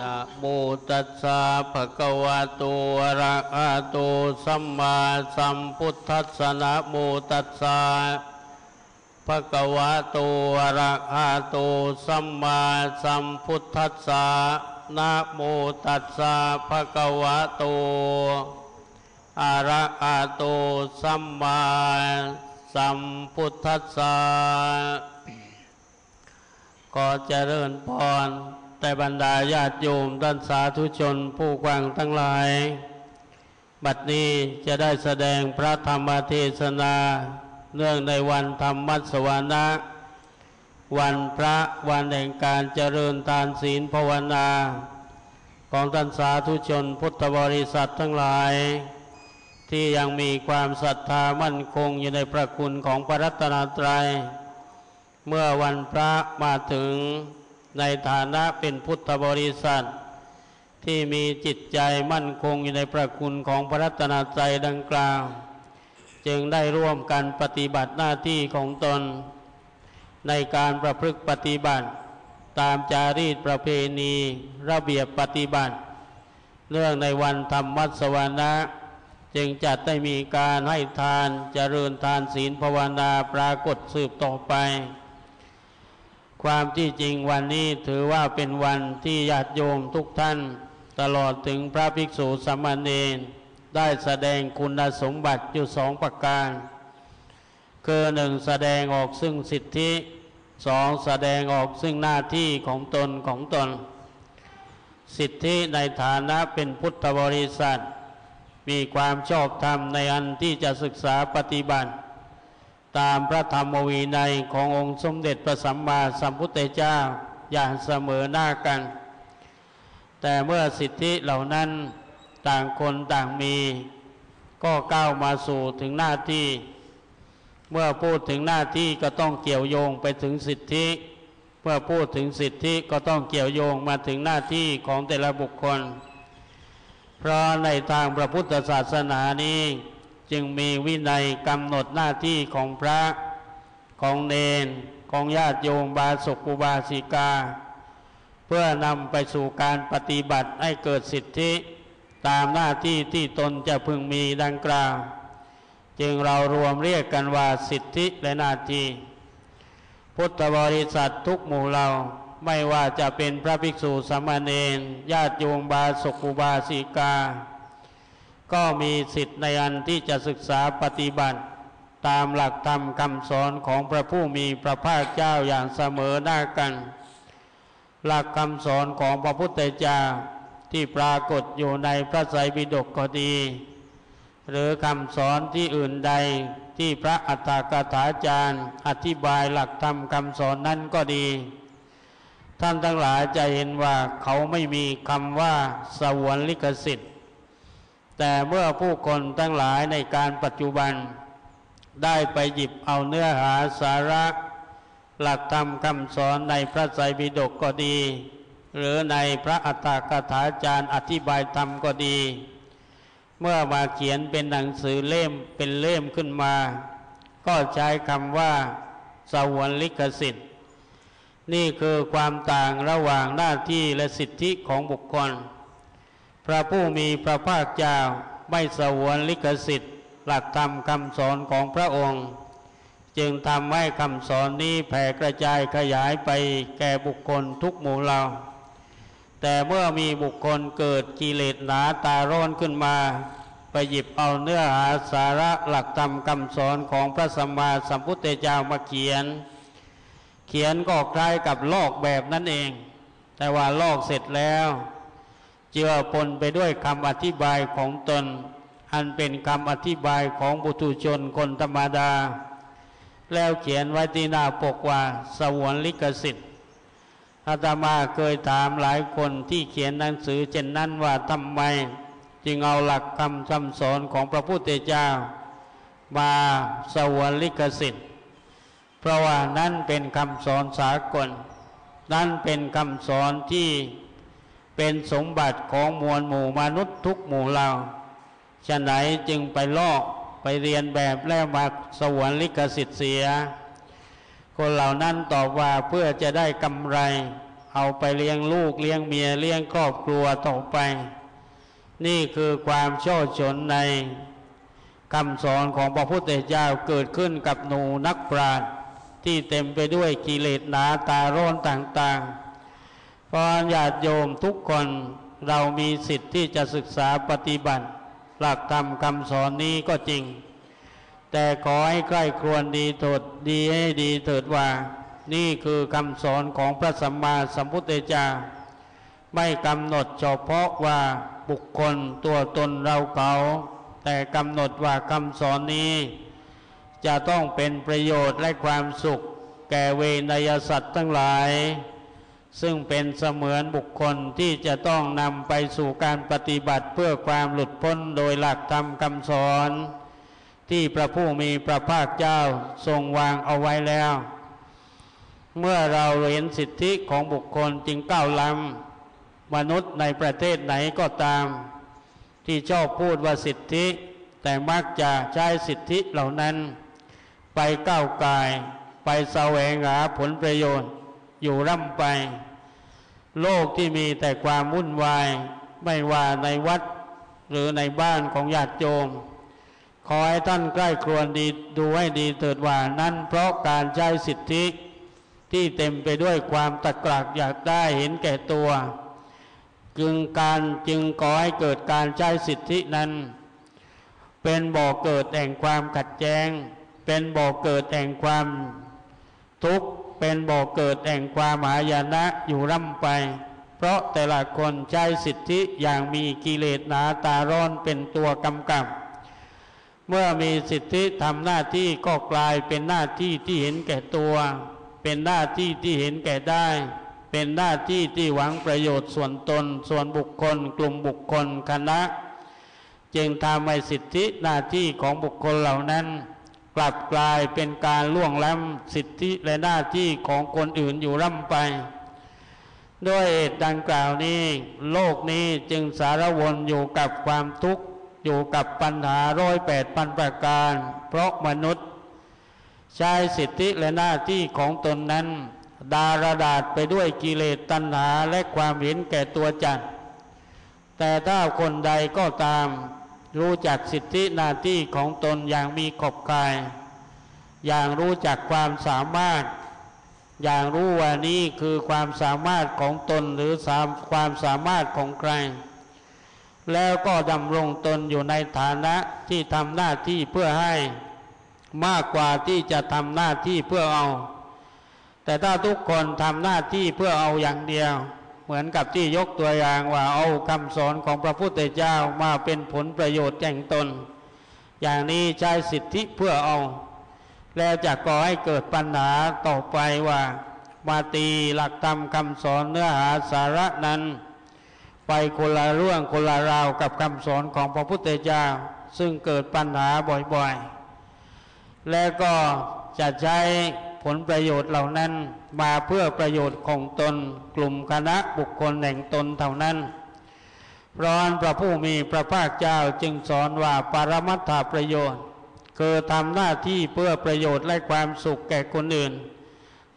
นะโมตัสสะภะคะวะโตอะระหะโตสัมมาสัมพุทธัสสะนะโมตัสสะภะคะวะโตอะระหะโตสัมมาสัมพุทธัสสะนะโมตัสสะภะคะวะโตอะระหะโตสัมมาสัมพุทธัสสะขอเจริญพร แต่บรรดาญาติโยมท่านสาธุชนผู้กว้างทั้งหลาย บัดนี้จะได้แสดงพระธรรมเทศนาเนื่องในวันธรรมมัสวานะ วันพระวันแห่งการเจริญทานศีลภาวนา ของท่านสาธุชนพุทธบริษัททั้งหลาย ที่ยังมีความศรัทธามั่นคงอยู่ในพระคุณของพระรัตนตรัย เมื่อวันพระมาถึง ในฐานะเป็นพุทธบริษัท ที่มีจิตใจมั่นคงอยู่ในพระคุณของพระรัตนตรัยดังกล่าว จึงได้ร่วมกันปฏิบัติหน้าที่ของตน ในการประพฤติปฏิบัติ ตามจารีตประเพณีระเบียบปฏิบัติ เรื่องในวันธรรมวัสวานะจึงจัดได้มีการให้ทานเจริญทานศีลภาวนาปรากฏสืบต่อไป ความที่จริงวันนี้ถือว่าเป็นวันที่ญาติโยมทุกท่าน ตลอดถึงพระภิกษุสามเณรได้แสดงคุณสมบัติอยู่สองประการ คือหนึ่งแสดงออกซึ่งสิทธิสองแสดงออกซึ่งหน้าที่ของตนของตน สิทธิในฐานะเป็นพุทธบริษัท มีความชอบธรรมในอันที่จะศึกษาปฏิบัติ ตามพระธรรมวินัยขององค์สมเด็จพระสัมมาสัมพุทธเจ้าอย่างเสมอหน้ากัน แต่เมื่อสิทธิเหล่านั้นต่างคนต่างมี ก็ก้าวมาสู่ถึงหน้าที่ เมื่อพูดถึงหน้าที่ก็ต้องเกี่ยวโยงไปถึงสิทธิ เมื่อพูดถึงสิทธิก็ต้องเกี่ยวโยงมาถึงหน้าที่ของแต่ละบุคคล เพราะในทางพระพุทธศาสนานี้ จึงมีวินัยกำหนดหน้าที่ของพระของเนนของญาติโยมบาศกอุบาสิกา เพื่อนำไปสู่การปฏิบัติให้เกิดสิทธิตามหน้าที่ที่ตนจะพึงมีดังกล่าว จึงเรารวมเรียกกันว่าสิทธิและหน้าที่พุทธบริษัททุกหมู่เราไม่ว่าจะเป็นพระภิกษุสามเณรญาติโยมบาศกอุบาสิกา ก็มีสิทธิ์ในอันที่จะศึกษาปฏิบัติ ตามหลักธรรมคำสอนของพระผู้มีพระภาคเจ้าอย่างเสมอหน้ากัน หลักคำสอนของพระพุทธเจ้าที่ปรากฏอยู่ในพระไตรปิฎกก็ดี หรือคำสอนที่อื่นใดที่พระอัฏฐกถาจารย์ อธิบายหลักธรรมคำสอนนั้นก็ดี ท่านทั้งหลายจะเห็นว่าเขาไม่มีคำว่าสวรรลิขสิทธิ์ แต่เมื่อผู้คนทั้งหลายในการปัจจุบัน ได้ไปหยิบเอาเนื้อหาสาระหลักธรรมคำสอนในพระไตรปิฎกก็ดี หรือในพระอัฏฐกถาจารย์อธิบายธรรมก็ดี เมื่อมาเขียนเป็นหนังสือเล่มเป็นเล่มขึ้นมา ก็ใช้คำว่าสวรรลิขสิทธิ์ นี่คือความต่างระหว่างหน้าที่และสิทธิของบุคคล พระผู้มีพระภาคเจ้าไม่สวรรลิขสิทธิ์ หลักธรรมคำสอนของพระองค์ จึงทำให้คำสอนนี้แผ่กระจายขยายไปแก่บุคคลทุกหมู่เหล่า แต่เมื่อมีบุคคลเกิดกิเลสหนาตาร้อนขึ้นมาไปหยิบเอาเนื้อหาสาระหลักธรรมคำสอนของพระสัมมาสัมพุทธเจ้ามาเขียน เขียนก็คล้ายกับลอกแบบนั่นเอง แต่ว่าลอกเสร็จแล้ว เจือปนไปด้วยคำอธิบายของตน อันเป็นคำอธิบายของบุตุชนคนธรรมดา แล้วเขียนไว้ที่หน้าปกว่าสวรรลิขสิทธิ์อาตมาเคยถามหลายคนที่เขียนหนังสือเช่นนั้นว่าทำไม จึงเอาหลักคำคำสอนของพระพุทธเจ้า มาสวรรลิขสิทธิ์เพราะว่านั่นเป็นคำสอนสากล นั่นเป็นคำสอนที่ เป็นสมบัติของมวลหมู่มนุษย์ทุกหมู่เหล่าฉะไหนจึงไปลอกไปเรียนแบบแล้วมาสวรรลิขสิทธิ์เสีย คนเหล่านั้นตอบว่าเพื่อจะได้กำไร เอาไปเลี้ยงลูกเลี้ยงเมียเลี้ยงครอบครัวต่อไป นี่คือความโชดชนในคำสอนของพระพุทธเจ้าเกิดขึ้นกับหนูนักปราชญ์ที่เต็มไปด้วยกิเลสหนาตาร้อนต่างๆ พราะญาติโยมทุกคนเรามีสิทธิ์ที่จะศึกษาปฏิบัติ หลักธรรมคำสอนนี้ก็จริง แต่ขอให้ใกล้ครวนดีเถิดดีให้ดีเถิดว่า นี่คือคำสอนของพระสัมมาสัมพุทธเจ้าไม่กำหนดเฉพาะว่าบุคคลตัวตนเราเขา แต่กำหนดว่าคำสอนนี้ จะต้องเป็นประโยชน์และความสุข แก่เวนยสัตว์ทั้งหลาย ซึ่งเป็นเสมือนบุคคลที่จะต้องนำไปสู่การปฏิบัติเพื่อความหลุดพ้นโดยหลักธรรมคำสอน ที่พระผู้มีพระภาคเจ้าทรงวางเอาไว้แล้ว เมื่อเราเห็นสิทธิของบุคคลจึงก้าวล้ำมนุษย์ในประเทศไหนก็ตาม ที่ชอบพูดว่าสิทธิ แต่มักจะใช้สิทธิเหล่านั้น ไปก้าวกาย ไปแสวงหาผลประโยชน์ อยู่ร่ำไป โลกที่มีแต่ความวุ่นวาย ไม่ว่าในวัดหรือในบ้านของญาติโยมขอให้ท่านใกล้ครวนดีดูให้ดีเถิดว่านั่นเพราะการใช้สิทธิที่เต็มไปด้วยความตะกรักอยากได้เห็นแก่ตัว จึงการจึงก่อให้เกิดการใช้สิทธินั้น เป็นบ่อเกิดแห่งความขัดแย้ง เป็นบ่อเกิดแห่งความทุกข์ เป็นบ่อเกิดแห่งความหายนะอยู่ร่ำไป เพราะแต่ละคนใช้สิทธิอย่างมีกิเลสหนาตาร้อนเป็นตัวกำกับ เมื่อมีสิทธิทำหน้าที่ก็กลายเป็นหน้าที่ที่เห็นแก่ตัว เป็นหน้าที่ที่เห็นแก่ได้ เป็นหน้าที่ที่หวังประโยชน์ส่วนตน ส่วนบุคคล กลุ่มบุคคลคณะ จึงทำให้สิทธิหน้าที่ของบุคคลเหล่านั้น กลับกลายเป็นการล่วงล้ำสิทธิและหน้าที่ของคนอื่นอยู่ร่ำไปด้วยเหตุดังกล่าวนี้ โลกนี้จึงสารวนอยู่กับความทุกข์ อยู่กับปัญหาร้อยแปดพันประการ เพราะมนุษย์ ใช้สิทธิและหน้าที่ของตนนั้น ดารดาษไปด้วยกิเลสตัณหาและความเห็นแก่ตัวจัดแต่ถ้าคนใดก็ตาม รู้จักสิทธิหน้าที่ของตนอย่างมีขอบกาย อย่างรู้จักความสามารถ อย่างรู้ว่านี่คือความสามารถของตนหรือามความสามารถของใคร แล้วก็ดำรงตนอยู่ในฐานะที่ทำหน้าที่เพื่อให้ มากกว่าที่จะทำหน้าที่เพื่อเอา แต่ถ้าทุกคนทำหน้าที่เพื่อเอาอย่างเดียว เหมือนกับที่ยกตัวอย่างว่าเอาคำสอนของพระพุทธเจ้ามาเป็นผลประโยชน์แก่งตน อย่างนี้ใช้สิทธิเพื่อเอา แล้วจะก่อให้เกิดปัญหาต่อไปว่า มาตีหลักธรรมคำสอนเนื้อหาสาระนั้น ไปคนละเรื่องคนละราวกับคำสอนของพระพุทธเจ้า ซึ่งเกิดปัญหาบ่อยๆ แล้วก็จะใช้ผลประโยชน์เหล่านั้น มาเพื่อประโยชน์ของตนกลุ่มคณะบุคคลแห่งตนเท่านั้นพราะนั้นพระผู้มีพระภาคเจ้าจึงสอนว่าปรมัตถประโยชน์ คือทำหน้าที่เพื่อประโยชน์และความสุขแก่คนอื่น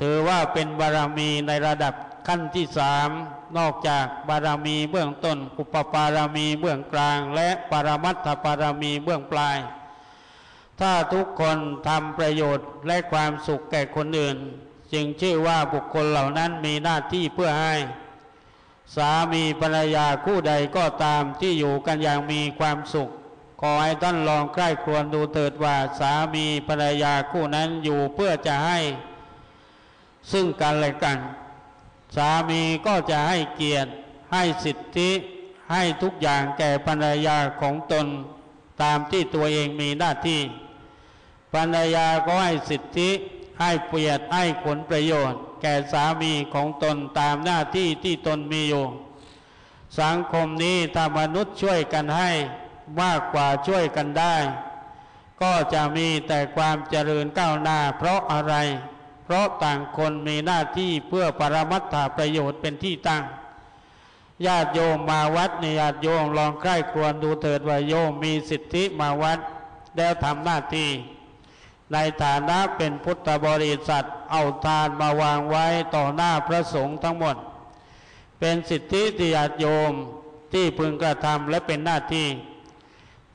ถือว่าเป็นบารมีในระดับขั้นที่สามนอกจากบารมีเบื้องต้นอุปปารมีเบื้องกลาง และปรมัตถปารมีเบื้องปลาย ถ้าทุกคนทำประโยชน์และความสุขแก่คนอื่น จึงชื่อว่าบุคคลเหล่านั้นมีหน้าที่เพื่อให้ สามีภรรยาคู่ใดก็ตามที่อยู่กันอย่างมีความสุข ขอให้ท่านลองใกล้ครวญดูเถิดว่าสามีภรรยาคู่นั้นอยู่เพื่อจะให้ ซึ่งกันและกัน สามีก็จะให้เกียรติ ให้สิทธิ ให้ทุกอย่างแก่ภรรยาของตนตามที่ตัวเองมีหน้าที่ภรรยาก็ให้สิทธิ ให้เปียรติให้ผลประโยชน์ แก่สามีของตนตามหน้าที่ที่ตนมีอยู่ สังคมนี้ถ้ามนุษย์ช่วยกันให้มากกว่าช่วยกันได้ ก็จะมีแต่ความเจริญก้าวหน้าเพราะอะไร เพราะต่างคนมีหน้าที่เพื่อปรมัตถประโยชน์เป็นที่ตั้งญาติโยมมาวัดในญาติโยมลองใกล้ครวญดูเถิดว่าโยมมีสิทธิมาวัด แล้วทำหน้าที่ ในฐานะเป็นพุทธบริษัทเอาทานมาวางไว้ต่อหน้าพระสงฆ์ทั้งหมด เป็นสิทธิที่ญาติโยมที่พึงกระทำและเป็นหน้าที่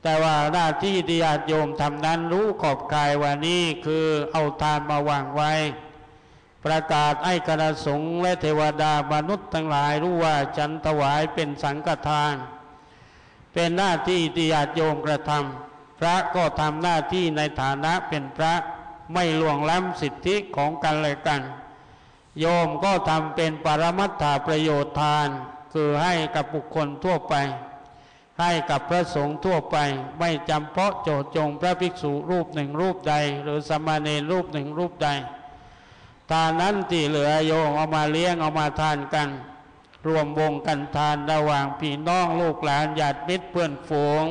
แต่ว่าหน้าที่ที่ญาติโยมทำนั้นรู้ขอบกายว่านี้คือเอาทานมาวางไว้ ประกาศให้คณะสงฆ์และเทวดามนุษย์ทั้งหลายรู้ว่าฉันถวายเป็นสังฆทาน เป็นหน้าที่ที่ญาติโยมกระทำ พระก็ทำหน้าที่ในฐานะเป็นพระไม่ล่วงล้ำสิทธิของกันและกัน โยมก็ทำเป็นปรมัตถประโยชน์ทาน คือให้กับบุคคลทั่วไป ให้กับพระสงฆ์ทั่วไป ไม่จำเพาะโจทจงพระภิกษุรูปหนึ่งรูปใด หรือสามเณรรูปหนึ่งรูปใดทานนั้นที่เหลือโยมเอามาเลี้ยงเอามาทานกัน รวมวงกันทานระหว่างพี่น้องลูกหลานญาติมิตรเพื่อนฝูง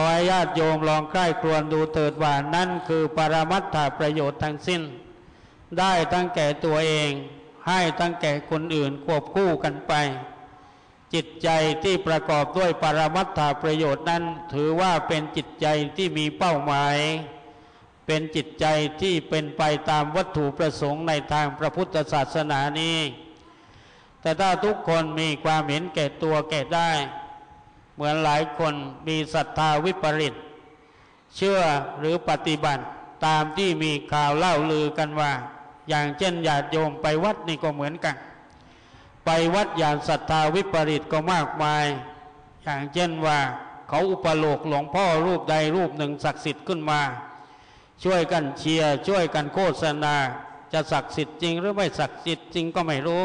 อให้ญาติโยมลองใกล้ครวนดูเถิดว่านั่นคือปรมัตถประโยชน์ทั้งสิ้น ได้ทั้งแก่ตัวเอง ให้ทั้งแก่คนอื่นควบคู่กันไป จิตใจที่ประกอบด้วยปรมัตถประโยชน์นั้น ถือว่าเป็นจิตใจที่มีเป้าหมาย เป็นจิตใจที่เป็นไปตามวัตถุประสงค์ในทางพระพุทธศาสนานี้ แต่ถ้าทุกคนมีความเห็นแก่ตัวแก่ได้ เหมือนหลายคนมีศรัทธาวิปริต เชื่อหรือปฏิบัติตามที่มีข่าวเล่าลือกันว่า อย่างเช่นญาติโยมไปวัดนี่ก็เหมือนกัน ไปวัดอย่างศรัทธาวิปริตก็มากมาย อย่างเช่นว่าเขาอุปโลกหลวงพ่อรูปใดรูปหนึ่งศักดิ์สิทธิ์ขึ้นมา ช่วยกันเชียร์ช่วยกันโฆษณา จะศักดิ์สิทธิ์จริงหรือไม่ศักดิ์สิทธิ์จริงก็ไม่รู้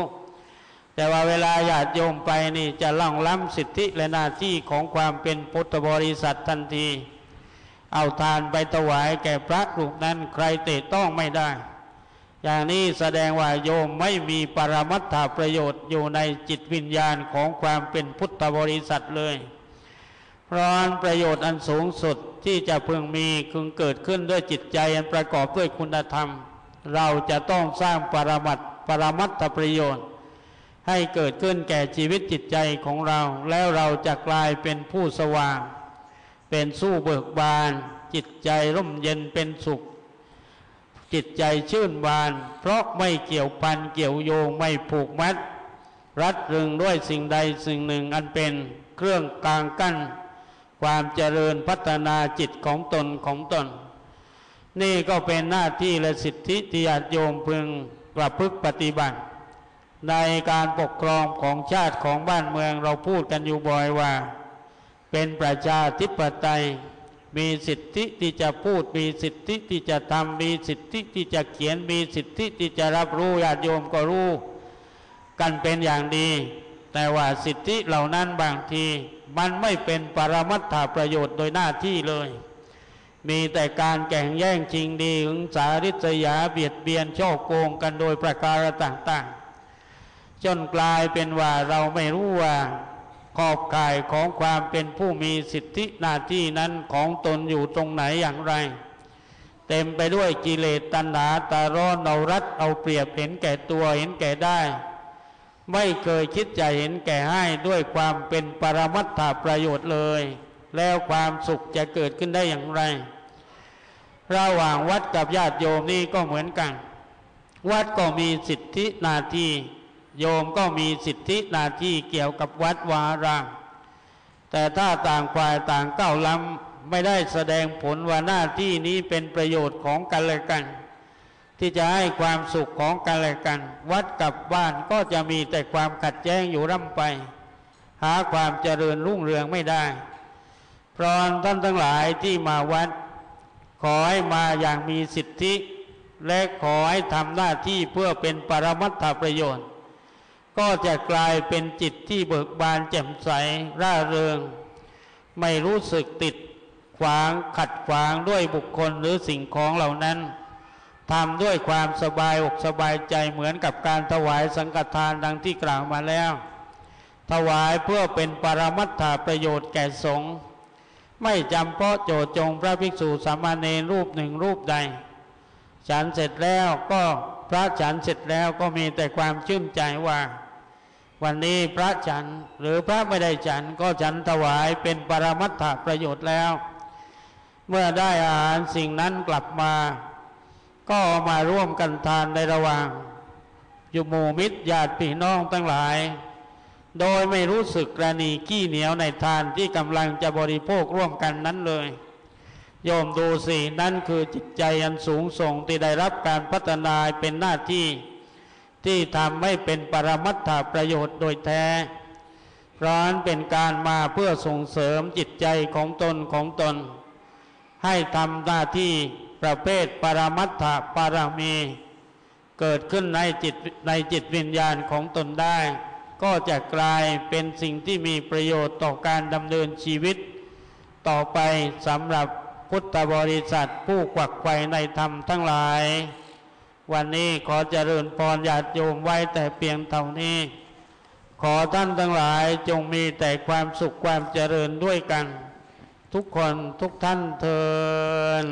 แต่ว่าเวลาญาติโยมไปนี่จะล่องล้ำสิทธิและหน้าที่ของความเป็นพุทธบริษัททันที เอาทานไปถวายแก่พระรูปนั้นใครเตะต้องไม่ได้ อย่างนี้แสดงว่าโยมไม่มีปรมัตถประโยชน์อยู่ในจิตวิญญาณของความเป็นพุทธบริษัทเลยเพราะอันประโยชน์อันสูงสุดที่จะพึงมีคึงเกิดขึ้นด้วยจิตใจอันประกอบด้วยคุณธรรม เราจะต้องสร้างปรมัตปรมัตถประโยชน์ ให้เกิดขึ้นแก่ชีวิตจิตใจของเรา แล้วเราจะกลายเป็นผู้สว่าง เป็นสู้เบิกบาน จิตใจร่มเย็นเป็นสุข จิตใจชื่นบาน เพราะไม่เกี่ยวพันเกี่ยวโยงไม่ผูกมัด รัดรึงด้วยสิ่งใดสิ่งหนึ่งอันเป็นเครื่องกลางกั้น ความเจริญพัฒนาจิตของตนของตน นี่ก็เป็นหน้าที่และสิทธิที่ญาติโยมพึงประพฤติปฏิบัติ ในการปกครองของชาติของบ้านเมืองเราพูดกันอยู่บ่อยว่า เป็นประชาธิปไตย มีสิทธิที่จะพูด มีสิทธิที่จะทำมีสิทธิที่จะเขียนมีสิทธิที่จะรับรู้ญาติโยมก็รู้ กันเป็นอย่างดี แต่ว่าสิทธิเหล่านั้นบางที มันไม่เป็นปรมัตถประโยชน์โดยหน้าที่เลย มีแต่การแข่งแย่งชิงดีหึงสาริษยาเบียดเบียนช่อโกงกันโดยประการต่างๆ จนกลายเป็นว่าเราไม่รู้ว่าขอบข่ายของความเป็นผู้มีสิทธิหน้าที่นั้นของตนอยู่ตรงไหนอย่างไร เต็มไปด้วยกิเลสตัณหาตาร้อนเอารัดเอาเปรียบเห็นแก่ตัวเห็นแก่ได้ ไม่เคยคิดจะเห็นแก่ให้ด้วยความเป็นปรมัตถประโยชน์เลย แล้วความสุขจะเกิดขึ้นได้อย่างไร ระหว่างวัดกับญาติโยมนี่ก็เหมือนกัน วัดก็มีสิทธิหน้าที่ โยมก็มีสิทธิหน้าที่เกี่ยวกับวัดวารามแต่ถ้าต่างฝ่ายต่างก้าวล้ำไม่ได้แสดงผลว่าหน้าที่นี้เป็นประโยชน์ของกันและกัน ที่จะให้ความสุขของกันและกัน วัดกับบ้านก็จะมีแต่ความขัดแย้งอยู่ร่ำไป หาความเจริญรุ่งเรืองไม่ได้เพราะท่านทั้งหลายที่มาวัด ขอให้มาอย่างมีสิทธิ และขอให้ทำหน้าที่เพื่อเป็นปรมัตถประโยชน์ ก็จะกลายเป็นจิตที่เบิกบานแจ่มใสร่าเริง ไม่รู้สึกติดขวางขัดขวางด้วยบุคคลหรือสิ่งของเหล่านั้นทำด้วยความสบายอกสบายใจเหมือนกับการถวายสังฆทานดังที่กล่าวมาแล้ว ถวายเพื่อเป็นปรมัตถประโยชน์แก่สงฆ์ไม่จำเพาะโจจงพระภิกษุสามเณรรูปหนึ่งรูปใด ฉันเสร็จแล้วก็พระฉันเสร็จแล้วก็มีแต่ความชื่นใจว่า วันนี้พระฉันหรือพระไม่ได้ฉันก็ฉันถวายเป็นปรมัตถประโยชน์แล้ว เมื่อได้อาหารสิ่งนั้นกลับมา ก็มาร่วมกันทานในระหว่างอยู่หมู่มิตรญาติพี่น้องทั้งหลาย โดยไม่รู้สึกกรณีขี้เหนียวในทานที่กำลังจะบริโภคร่วมกันนั้นเลยโยมดูสินั่นคือจิตใจอันสูงส่งที่ได้รับการพัฒนาเป็นหน้าที่ ที่ทำให้เป็นปรมัตถประโยชน์โดยแท้เพราะนั้นเป็นการมาเพื่อส่งเสริมจิตใจของตนของตน ให้ทำหน้าที่ประเภทปรมัตถปารมี เกิดขึ้นในจิตในจิตวิญญาณของตนได้ ก็จะกลายเป็นสิ่งที่มีประโยชน์ต่อการดำเนินชีวิต ต่อไปสำหรับพุทธบริษัทผู้กวักไขวในธรรมทั้งหลาย วันนี้ขอเจริญพรญาติโยมไว้แต่เพียงเท่านี้ ขอท่านทั้งหลายจงมีแต่ความสุขความเจริญด้วยกัน ทุกคนทุกท่านเทิน